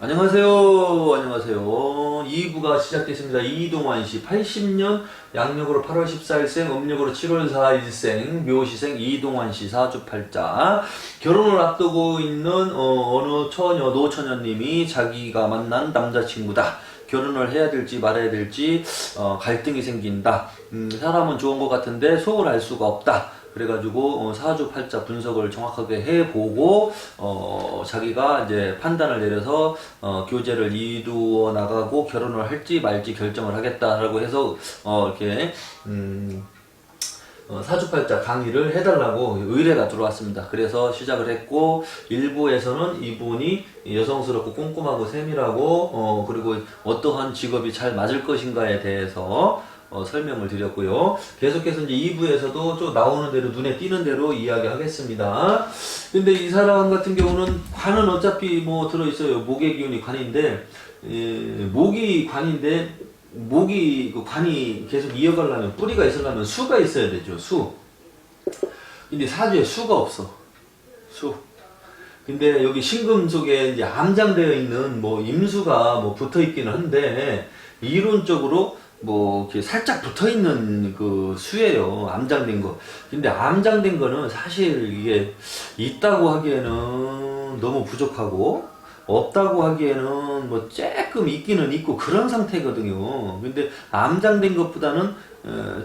안녕하세요. 안녕하세요. 2부가 시작됐습니다. 이동환 씨, 80년 양력으로 8월 14일생, 음력으로 7월 4일생, 묘시생 이동환 씨, 사주팔자. 결혼을 앞두고 있는 어, 느 처녀, 노처녀님이 자기가 만난 남자친구다. 결혼을 해야 될지 말아야 될지 어, 갈등이 생긴다. 음, 사람은 좋은 것 같은데 속을 알 수가 없다. 그래가지고 어, 사주 팔자 분석을 정확하게 해보고 어, 자기가 이제 판단을 내려서 어, 교제를 이루어 나가고 결혼을 할지 말지 결정을 하겠다라고 해서 어, 이렇게 음, 어, 사주팔자 강의를 해달라고 의뢰가 들어왔습니다. 그래서 시작을 했고 일부에서는 이분이 여성스럽고 꼼꼼하고 세밀하고 어, 그리고 어떠한 직업이 잘 맞을 것인가에 대해서 어, 설명을 드렸고요. 계속해서 이제 2부에서도 좀 나오는 대로 눈에 띄는 대로 이야기하겠습니다. 근데 이 사람 같은 경우는 관은 어차피 뭐 들어있어요. 목의 기운이 관인데 예, 목이 관인데 목이 그 관이 계속 이어가려면 뿌리가 있으려면 수가 있어야 되죠. 수. 근데 사주에 수가 없어. 수. 근데 여기 신금 속에 이제 암장되어 있는 뭐 임수가 뭐 붙어 있기는 한데 이론적으로 뭐 이렇게 살짝 붙어 있는 그 수예요. 암장된 거. 근데 암장된 거는 사실 이게 있다고 하기에는 너무 부족하고 없다고 하기에는 뭐 조금 있기는 있고 그런 상태거든요. 근데 암장된 것보다는 어,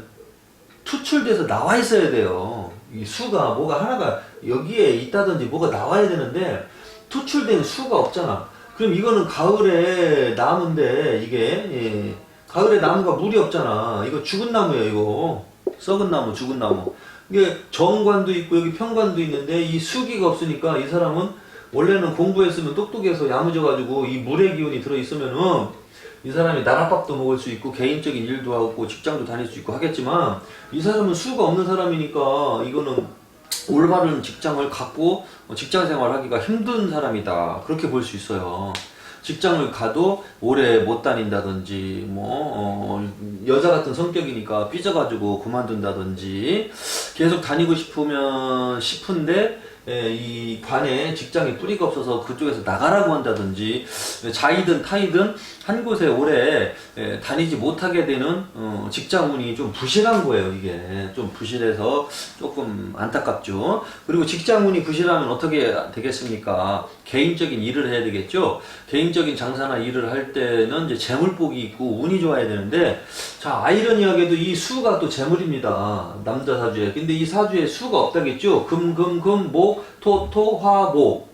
투출돼서 나와 있어야 돼요. 이 수가 뭐가 하나가 여기에 있다든지 뭐가 나와야 되는데 투출된 수가 없잖아. 그럼 이거는 가을에 나무인데 이게 예, 가을에 나무가 물이 없잖아. 이거 죽은 나무예요. 이거 썩은 나무, 죽은 나무. 이게 정관도 있고 여기 평관도 있는데 이 수기가 없으니까 이 사람은 원래는 공부했으면 똑똑해서 야무져가지고 이 물의 기운이 들어있으면은 이 사람이 나랏밥도 먹을 수 있고 개인적인 일도 하고 직장도 다닐 수 있고 하겠지만 이 사람은 수가 없는 사람이니까 이거는 올바른 직장을 갖고 직장 생활하기가 힘든 사람이다 그렇게 볼 수 있어요. 직장을 가도 오래 못 다닌다든지 뭐 어, 여자 같은 성격이니까 삐져가지고 그만둔다든지 계속 다니고 싶으면 싶은데 예, 이 관에 직장에 뿌리가 없어서 그쪽에서 나가라고 한다든지 자이든 타이든 한 곳에 오래 예, 다니지 못하게 되는 어, 직장운이 좀 부실한 거예요 이게. 좀 부실해서 조금 안타깝죠. 그리고 직장운이 부실하면 어떻게 되겠습니까? 개인적인 일을 해야 되겠죠? 개인적인 장사나 일을 할 때는 이제 재물복이 있고 운이 좋아야 되는데 자 아이러니하게도 이 수가 또 재물입니다. 남자 사주에. 근데 이 사주에 수가 없다겠죠? 금 금 금 목, 토, 토, 화, 목.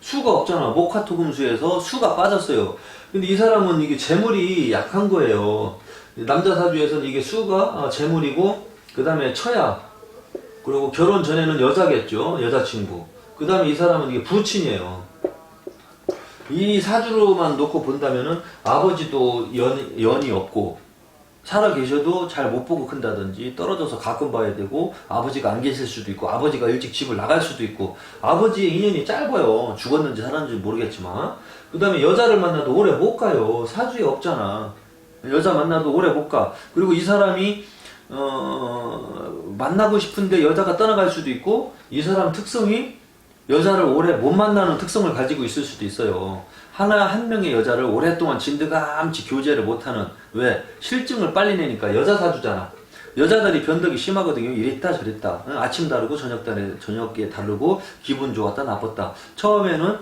수가 없잖아. 목화토금수에서 수가 빠졌어요. 근데 이 사람은 이게 재물이 약한 거예요. 남자 사주에서는 이게 수가 아, 재물이고, 그 다음에 처야. 그리고 결혼 전에는 여자겠죠. 여자친구. 그 다음에 이 사람은 이게 부친이에요. 이 사주로만 놓고 본다면은 아버지도 연, 연이 없고, 살아 계셔도 잘 못 보고 큰다든지 떨어져서 가끔 봐야 되고 아버지가 안 계실 수도 있고 아버지가 일찍 집을 나갈 수도 있고 아버지의 인연이 짧아요. 죽었는지 살았는지 모르겠지만. 그 다음에 여자를 만나도 오래 못 가요. 사주에 없잖아. 여자 만나도 오래 못가. 그리고 이 사람이 어, 만나고 싶은데 여자가 떠나갈 수도 있고 이 사람 특성이 여자를 오래 못 만나는 특성을 가지고 있을 수도 있어요. 하나 한 명의 여자를 오랫동안 진드감치 교제를 못하는 왜 실증을 빨리 내니까 여자 사주잖아. 여자들이 변덕이 심하거든요. 이랬다 저랬다. 응, 아침 다르고 저녁 다르 저녁에 다르고 기분 좋았다 나빴다. 처음에는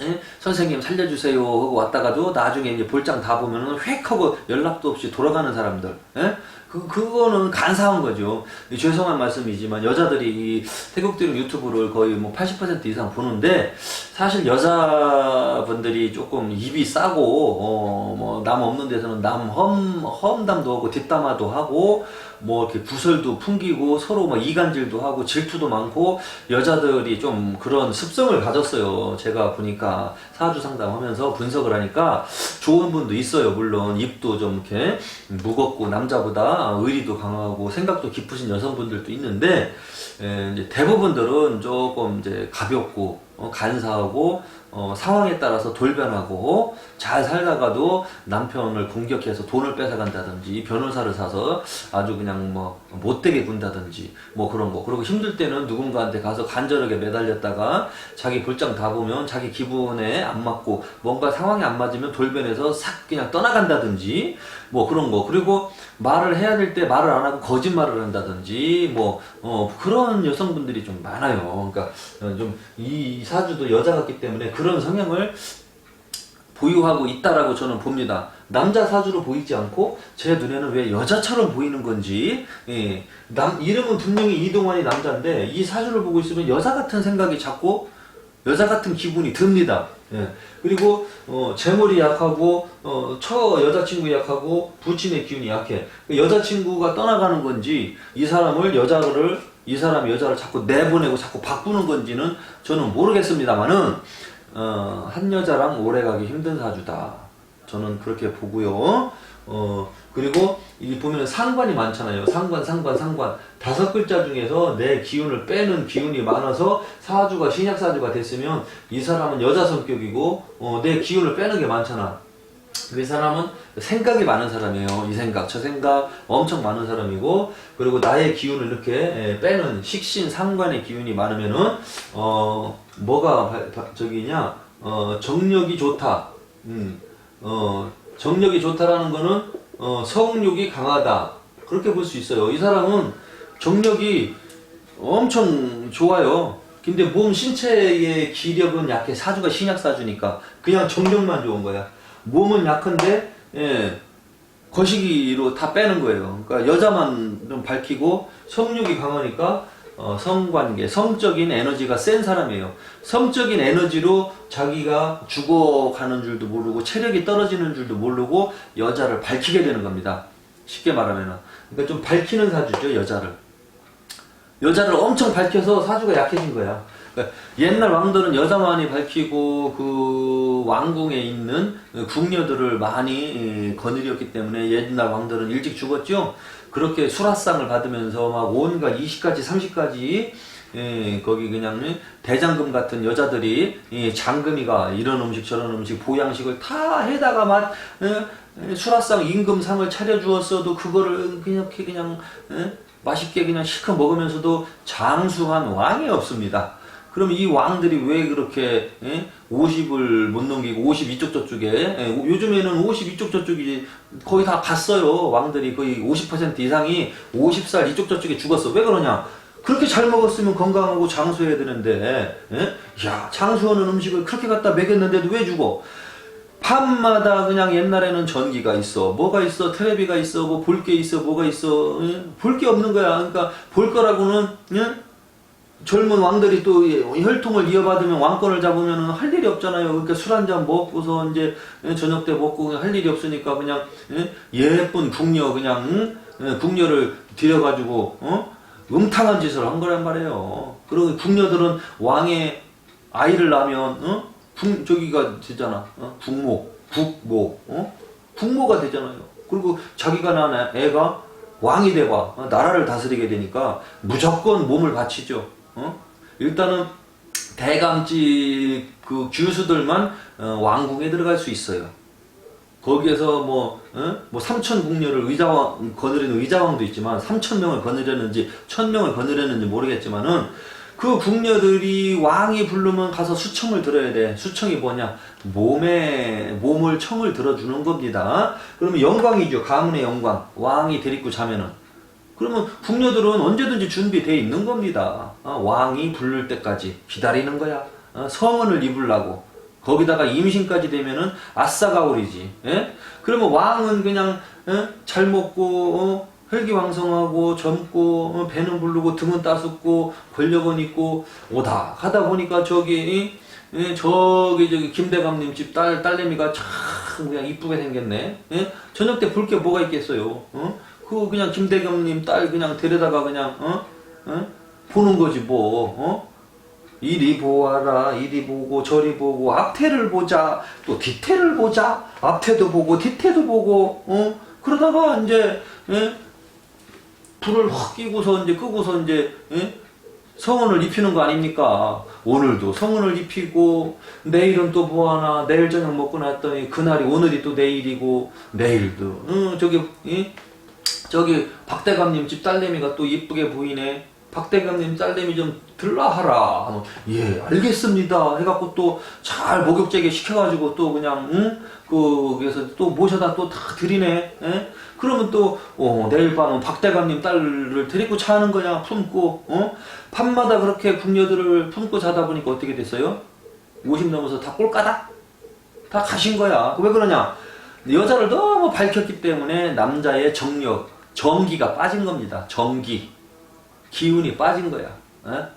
예? 선생님 살려주세요 하고 왔다가도 나중에 이제 볼장 다 보면은 획 하고 연락도 없이 돌아가는 사람들. 예? 그, 그거는 간사한 거죠. 죄송한 말씀이지만 여자들이 이 태국드림 유튜브를 거의 뭐 80% 이상 보는데 사실 여자분들이 조금 입이 싸고 어, 뭐 남 없는 데서는 남 험, 험담도 하고 뒷담화도 하고 뭐 이렇게 부설도 풍기고 서로 뭐 이간질도 하고 질투도 많고 여자들이 좀 그런 습성을 가졌어요. 제가 보니까 사주 상담하면서 분석을 하니까 좋은 분도 있어요. 물론 입도 좀 이렇게 무겁고 남자보다 의리도 강하고 생각도 깊으신 여성분들도 있는데 에, 이제 대부분들은 조금 이제 가볍고 어, 간사하고 어, 상황에 따라서 돌변하고 잘 살다가도 남편을 공격해서 돈을 뺏어간다든지 변호사를 사서 아주 그냥 뭐 못되게 군다든지 뭐 그런 거. 그리고 힘들 때는 누군가한테 가서 간절하게 매달렸다가 자기 볼장 다 보면 자기 기분에 안 맞고 뭔가 상황이 안 맞으면 돌변해서 싹 그냥 떠나간다든지 뭐 그런 거 그리고 말을 해야 될 때 말을 안 하고 거짓말을 한다든지 뭐 어, 그런 여성분들이 좀 많아요. 그러니까 좀 이 사주도 여자 같기 때문에 그런 성향을 보유하고 있다라고 저는 봅니다. 남자 사주로 보이지 않고 제 눈에는 왜 여자처럼 보이는 건지 예, 남 이름은 분명히 이동환이 남자인데 이 사주를 보고 있으면 여자 같은 생각이 자꾸 여자 같은 기분이 듭니다. 예. 그리고 어, 재물이 약하고 어, 처 여자친구 약하고 부친의 기운이 약해. 그 여자친구가 떠나가는 건지 이 사람을 여자를 이 사람이 여자를 자꾸 내보내고 자꾸 바꾸는 건지는 저는 모르겠습니다만은 어, 한 여자랑 오래 가기 힘든 사주다. 저는 그렇게 보고요. 어, 그리고 이 보면 상관이 많잖아요. 상관, 상관, 상관. 다섯 글자 중에서 내 기운을 빼는 기운이 많아서 사주가 신약 사주가 됐으면 이 사람은 여자 성격이고 어, 내 기운을 빼는 게 많잖아. 그 사람은 생각이 많은 사람이에요. 이 생각, 저 생각 엄청 많은 사람이고 그리고 나의 기운을 이렇게 예, 빼는 식신 상관의 기운이 많으면은 어 뭐가 저기냐 어 정력이 좋다. 음. 어 정력이 좋다라는 거는 어 성욕이 강하다. 그렇게 볼 수 있어요. 이 사람은 정력이 엄청 좋아요. 근데 몸 신체의 기력은 약해. 사주가 신약 사주니까 그냥 정력만 좋은 거야. 몸은 약한데 예, 거시기로 다 빼는 거예요. 그러니까 여자만 좀 밝히고 성욕이 강하니까 어, 성관계, 성적인 에너지가 센 사람이에요. 성적인 에너지로 자기가 죽어가는 줄도 모르고 체력이 떨어지는 줄도 모르고 여자를 밝히게 되는 겁니다. 쉽게 말하면은. 그러니까 좀 밝히는 사주죠, 여자를. 여자를 엄청 밝혀서 사주가 약해진 거야. 그러니까 옛날 왕들은 여자만이 밝히고 그 왕궁에 있는 궁녀들을 많이 거느렸기 때문에 옛날 왕들은 일찍 죽었죠. 그렇게 수라상을 받으면서 막 온갖 20가지, 30가지 예, 거기 그냥 대장금 같은 여자들이 예, 장금이가 이런 음식 저런 음식 보양식을 다 해다가 막 예, 예, 수라상 임금상을 차려주었어도 그거를 그냥 그냥 예, 맛있게 그냥 실컷 먹으면서도 장수한 왕이 없습니다. 그럼 이 왕들이 왜 그렇게 예? 50을 못 넘기고 50 이쪽 저쪽에 예, 요즘에는 50 이쪽 저쪽이 거의 다 갔어요. 왕들이 거의 50% 이상이 50살 이쪽 저쪽에 죽었어. 왜 그러냐? 그렇게 잘 먹었으면 건강하고 장수해야 되는데 예? 야 장수하는 음식을 그렇게 갖다 먹였는데도 왜 죽어? 밤마다 그냥 옛날에는 전기가 있어, 뭐가 있어, 텔레비가 있어, 뭐 볼 게 있어, 뭐가 있어, 볼 게 없는 거야. 그러니까 볼 거라고는 예? 젊은 왕들이 또 혈통을 이어받으면 왕권을 잡으면 할 일이 없잖아요. 그러니까 술 한 잔 먹고서 이제 예, 저녁 때 먹고 할 일이 없으니까 그냥 예? 예쁜 궁녀 그냥 궁녀를 들여가지고 어? 음탕한 짓을 한 거란 말이에요. 그리고 궁녀들은 왕의 아이를 낳으면 어? 국 저기가 되잖아. 어? 국모, 국모, 어? 국모가 되잖아요. 그리고 자기가 낳은 애가 왕이. 어? 나라를 다스리게 되니까 무조건 몸을 바치죠. 어? 일단은 대감집 그 규수들만 어, 왕궁에 들어갈 수 있어요. 거기에서 뭐, 어? 뭐 삼천 궁녀를 의자왕, 거느리는 의자왕도 있지만 삼천 명을 거느렸는지 천 명을 거느렸는지 모르겠지만은 그 궁녀들이 왕이 부르면 가서 수청을 들어야 돼. 수청이 뭐냐? 몸에, 몸을 청을 들어주는 겁니다. 그러면 영광이죠. 가문의 영광. 왕이 데리고 자면은. 그러면 궁녀들은 언제든지 준비되어 있는 겁니다. 어, 왕이 부를 때까지 기다리는 거야. 어, 성은을 입으려고. 거기다가 임신까지 되면은 아싸가오리지. 예? 그러면 왕은 그냥 어? 잘 먹고 어? 혈기왕성하고 젊고 어? 배는 부르고 등은 따숩고 권력은 있고 오다 하다 보니까 저기 예? 저기 저기 김대감님 집 딸 딸내미가 참 그냥 이쁘게 생겼네. 예? 저녁 때 볼 게 뭐가 있겠어요. 어? 그 그냥 김대감님 딸 그냥 데려다가 그냥 어? 어? 보는 거지 뭐. 어? 이리 보아라 이리 보고 저리 보고 앞태를 보자 또 뒤태를 보자 앞태도 보고 뒤태도 보고 어 그러다가 이제 예? 불을 확 끼고서 이제 끄고서 이제 예? 성운을 입히는 거 아닙니까? 오늘도 성운을 입히고 내일은 또 뭐하나 내일 저녁 먹고 났더니 그날이 오늘이 또 내일이고 내일도 응 저기 이? 저기 박대감님 집 딸내미가 또 이쁘게 보이네. 박대감님 딸내미 좀 들라 하라. 하면, 예, 알겠습니다. 해갖고 또 잘 목욕제게 시켜가지고 또 그냥, 응? 그, 그래서 또 모셔다 또 다 드리네. 예? 그러면 또, 어, 내일 밤은 박대감님 딸을 데리고 자는 거야. 품고, 어? 밤마다 그렇게 궁녀들을 품고 자다 보니까 어떻게 됐어요? 50 넘어서 다 꼴까닥? 다 가신 거야. 왜 그러냐? 여자를 너무 밝혔기 때문에 남자의 정력, 정기가 빠진 겁니다. 정기. 기운이 빠진 거야. 어?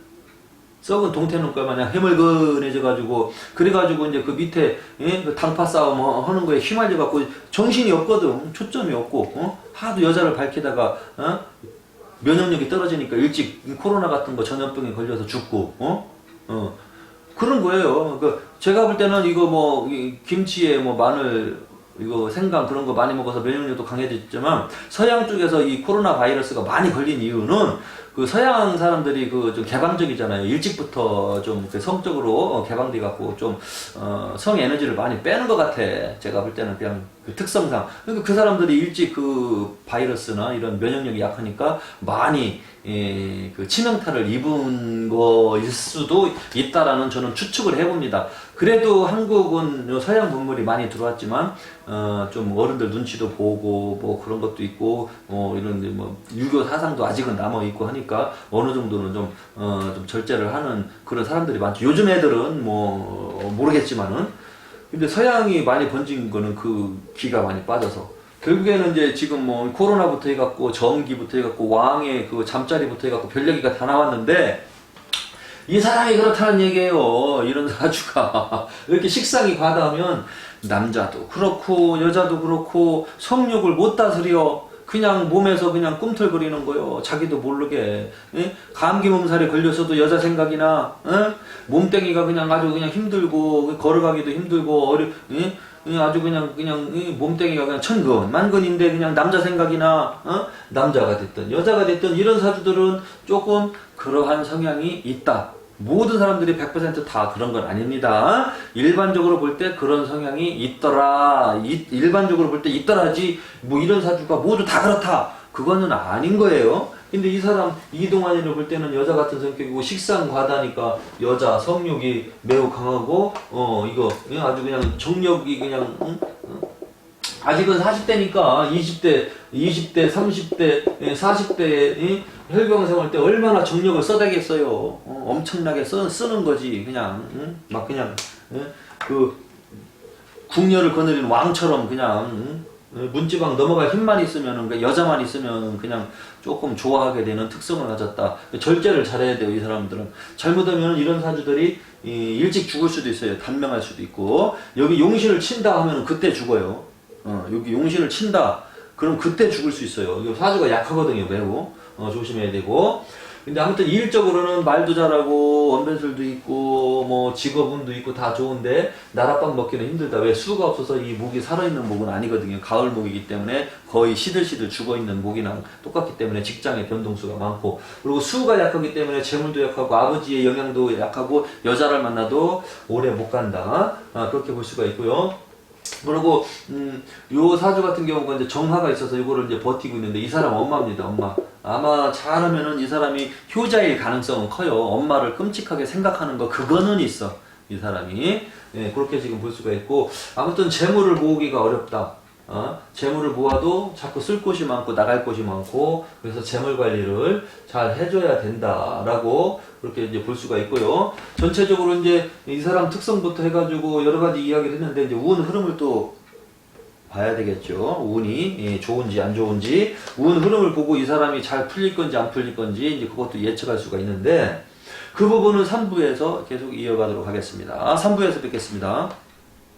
썩은 동태눈깔 마냥 해물근해져가지고 그래가지고 이제 그 밑에 예? 그 당파 싸움 어, 하는 거에 휘말려갖고 정신이 없거든 초점이 없고 어? 하도 여자를 밝히다가 어? 면역력이 떨어지니까 일찍 코로나 같은 거 전염병에 걸려서 죽고 어? 어. 그런 거예요. 그 제가 볼 때는 이거 뭐이 김치에 뭐 마늘 이거 생강 그런 거 많이 먹어서 면역력도 강해졌지만 서양 쪽에서 이 코로나 바이러스가 많이 걸린 이유는 그 서양 사람들이 그 좀 개방적이잖아요. 일찍부터 좀그 성적으로 어, 개방돼 갖고 좀어성 에너지를 많이 빼는 것 같아. 제가 볼 때는 그냥 그 특성상. 그러니까 그 사람들이 일찍 그 바이러스나 이런 면역력이 약하니까 많이 예, 그 치명타를 입은 거일 수도 있다라는 저는 추측을 해봅니다. 그래도 한국은 요 서양 문물이 많이 들어왔지만 어, 좀 어른들 눈치도 보고 뭐 그런 것도 있고 뭐 이런 데뭐 유교 사상도 아직은 남아 있고 하니까 어느 정도는 좀, 어, 좀 절제를 하는 그런 사람들이 많죠. 요즘 애들은 뭐 어, 모르겠지만은 근데 서양이 많이 번진 거는 그 기가 많이 빠져서 결국에는 이제 지금 뭐 코로나부터 해갖고 전기부터 해갖고 왕의 그 잠자리부터 해갖고 별 얘기가 다 나왔는데 이 사람이 그렇다는 얘기예요. 이런 사주가 이렇게 식상이 과다하면 남자도 그렇고 여자도 그렇고 성욕을 못 다스려 그냥 몸에서 그냥 꿈틀거리는 거요. 자기도 모르게 예? 감기 몸살에 걸려서도 여자 생각이나 예? 몸뚱이가 그냥 아주 그냥 힘들고 걸어가기도 힘들고 어려 예? 예, 아주 그냥 그냥 이 몸뚱이가 그냥 천근 만근인데 그냥 남자 생각이나 어? 남자가 됐든 여자가 됐든 이런 사주들은 조금 그러한 성향이 있다. 모든 사람들이 100%다 그런 건 아닙니다. 일반적으로 볼 때 그런 성향이 있더라. 이- 일반적으로 볼 때 있더라지 뭐 이런 사주가 모두 다 그렇다. 그거는 아닌 거예요. 근데 이 사람 이동환이를 볼 때는 여자 같은 성격이고 식상 과다니까 여자 성욕이 매우 강하고 어 이거 아주 그냥 정력이 그냥 응? 응? 아직은 40대니까 20대, 20대, 30대, 40대 혈병 생활 때 얼마나 정력을 써대겠어요. 어, 엄청나게 써, 쓰는 거지. 그냥 응? 막 그냥 예? 그 궁녀를 거느리는 왕처럼 그냥 응? 어, 문지방 넘어갈 힘만 있으면 그 여자만 있으면 그냥 조금 좋아하게 되는 특성을 가졌다. 절제를 잘해야 돼요 이 사람들은. 잘못하면 이런 사주들이 이, 일찍 죽을 수도 있어요. 단명할 수도 있고 여기 용신을 친다 하면 그때 죽어요. 어, 여기 용신을 친다. 그럼 그때 죽을 수 있어요. 사주가 약하거든요, 매우. 어, 조심해야 되고. 근데 아무튼 일적으로는 말도 잘하고, 언변술도 있고, 뭐, 직업운도 있고, 다 좋은데, 나랏밥 먹기는 힘들다. 왜? 수가 없어서 이 목이 살아있는 목은 아니거든요. 가을 목이기 때문에 거의 시들시들 죽어있는 목이랑 똑같기 때문에 직장의 변동수가 많고, 그리고 수가 약하기 때문에 재물도 약하고, 아버지의 영향도 약하고, 여자를 만나도 오래 못 간다. 아, 그렇게 볼 수가 있고요. 그리고 음, 요 사주 같은 경우가 이제 정화가 있어서 이거를 이제 버티고 있는데 이 사람 엄마입니다, 엄마. 아마 잘하면은 이 사람이 효자일 가능성은 커요. 엄마를 끔찍하게 생각하는 거 그거는 있어. 이 사람이 예, 그렇게 지금 볼 수가 있고 아무튼 재물을 모으기가 어렵다. 어? 재물을 모아도 자꾸 쓸 곳이 많고 나갈 곳이 많고 그래서 재물 관리를 잘 해줘야 된다라고 그렇게 이제 볼 수가 있고요. 전체적으로 이제 이 사람 특성부터 해가지고 여러 가지 이야기를 했는데 이제 운 흐름을 또 봐야 되겠죠. 운이 예, 좋은지 안 좋은지 운 흐름을 보고 이 사람이 잘 풀릴 건지 안 풀릴 건지 이제 그것도 예측할 수가 있는데 그 부분은 3부에서 계속 이어가도록 하겠습니다. 3부에서 뵙겠습니다.